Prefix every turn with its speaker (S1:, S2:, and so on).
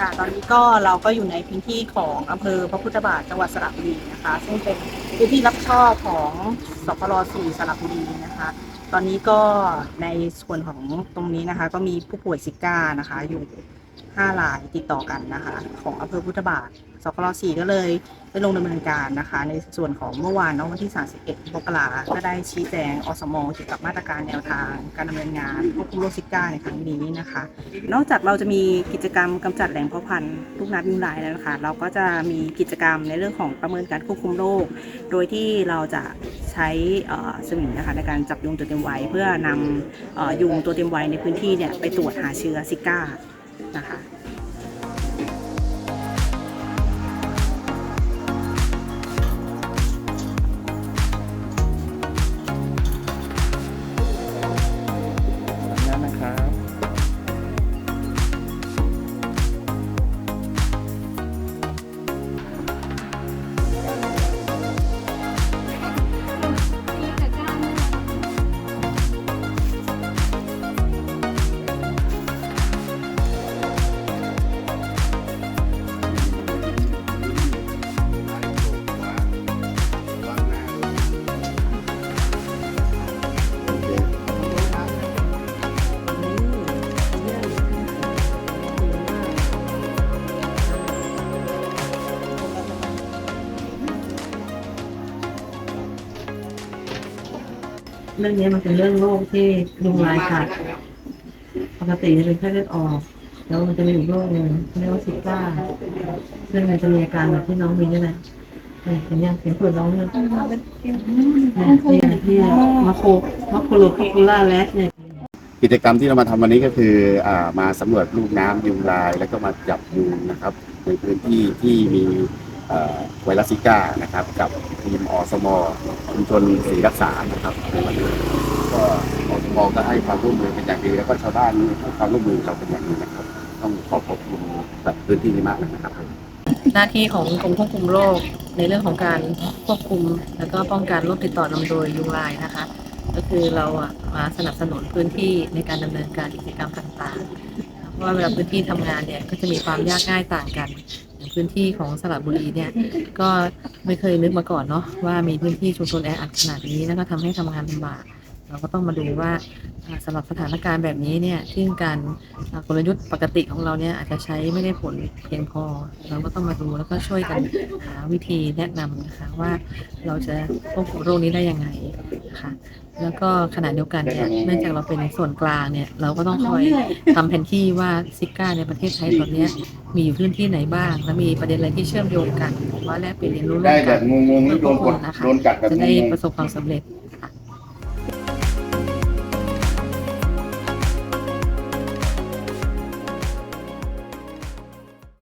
S1: ค่ะตอนนี้ก็เราก็อยู่ในพื้นที่ของอำเภอพระพุทธบาทจังหวัดสระบุรีนะคะ ซึ่งเป็นพื้นที่รับผิดชอบของสพร4สระบุรีนะคะ ตอนนี้ก็ในส่วนของตรงนี้นะคะ ก็มีผู้ป่วยซิก้านะคะอยู่ 5รายติดต่อกันนะคะ ของอำเภอพุทธบาทสพร4ก็เลยได้ลงดำเนินการนะคะ ในส่วนของเมื่อวานเนอะวันที่ 31มกราก็ได้ชี้แจงอสมเกี่ยวกับมาตรการแนวทางการดำเนินงานควบคุมโรคซิก้าในครั้งนี้นะคะ นอกจากเราจะมีกิจกรรมกำจัดแหล่งเพาะพันธุ์ลูกนัดยุงลายแล้วนะคะ เราก็จะมีกิจกรรมในเรื่องของประเมินการควบคุมโรคโดยที่เราจะใช้สวิงนะคะในการจับยุงตัวเต็มวัยเพื่อนำออยุงตัวเต็มวัยในพื้นที่เนี่ยไปตรวจหาเชื้อซิก้า นะคะ
S2: เรื่องนี้มันเป็นเรื่องโรคที่ยุงลายกัดปกติจะเป็นแค่เลือดออก แล้วมันจะมีอีกโรคหนึ่งเรียกว่าซิก้าซึ่งมันจะมีอาการแบบที่น้องมีนี่แหละเห็นยังเห็นปวดน้องเนี่ยเนี่ยที่มาโคมาโคโลคูคูล่าแลสเนี่ย
S3: กิจกรรมที่เรามาทำวันนี้ก็คืออามาสำรวจลูกน้ำยุงลาย แล้วก็มาจับยุงนะครับ ในพื้นที่ที่มีไวรัสซิก้านะครับกับ ทีมอสมชุมชนศรีรักษานะครับในวันนี้ก็อสมก็ให้ความร่วมมือเป็นอย่างดีแล้วก็ชาวบ้านให้ความร่วมมือเราเป็นอย่างดีนะครับ ต้องขอขอบคุณแบบพื้นที่นี้มากนะครับ
S2: หน้าที่ของกรมควบคุมโรคในเรื่องของการควบคุม แล้วก็ป้องกันโรคติดต่อนำโดยยุงลายนะคะ ก็คือเราอะมาสนับสนุนพื้นที่ในการดำเนินการกิจกรรมต่างๆเพราะว่าเวลาพื้นที่ทำงานเนี่ยก็จะมีความยากง่ายต่างกัน พื้นที่ของสระบุรีเนี่ย ก็ไม่เคยนึกมาก่อนเนาะว่ามีพื้นที่ชุมชนแออัดขนาดนี้แล้วก็ทำให้ทำงานลำบาก เราก็ต้องมาดูว่าอ่าสำหรับสถานการณ์แบบนี้เนี่ยซึ่งการอ่ากลยุทธ์ปกติของเราเนี่ยอาจจะใช้ไม่ได้ผลเพียงพอ เราก็ต้องมาดูแล้วก็ช่วยกันหาวิธีแนะนำนะคะว่าเราจะควบคุมโรคนี้ได้ยังไงนะคะแล้วก็ขณะเดียวกันเนี่ยเนื่องจากเราเป็นส่วนกลางเนี่ยเราก็ต้องคอยทำแผนที่ว่าซิก้าในประเทศไทยตอนเนี้ยมีอยู่พื้นที่ไหนบ้าง และมีประเด็นอะไรที่เชื่อมโยงกันว่าแลกเปลี่ยนเรียนรู้ร่ว
S3: ได้
S2: ม
S3: แบ
S2: กัน
S3: บงงๆนี่โดนกด
S2: นะคะ
S3: โดนกัดแบบ
S2: จะ
S3: ง
S2: ได้
S3: ง
S2: ประสบความสำเร็จ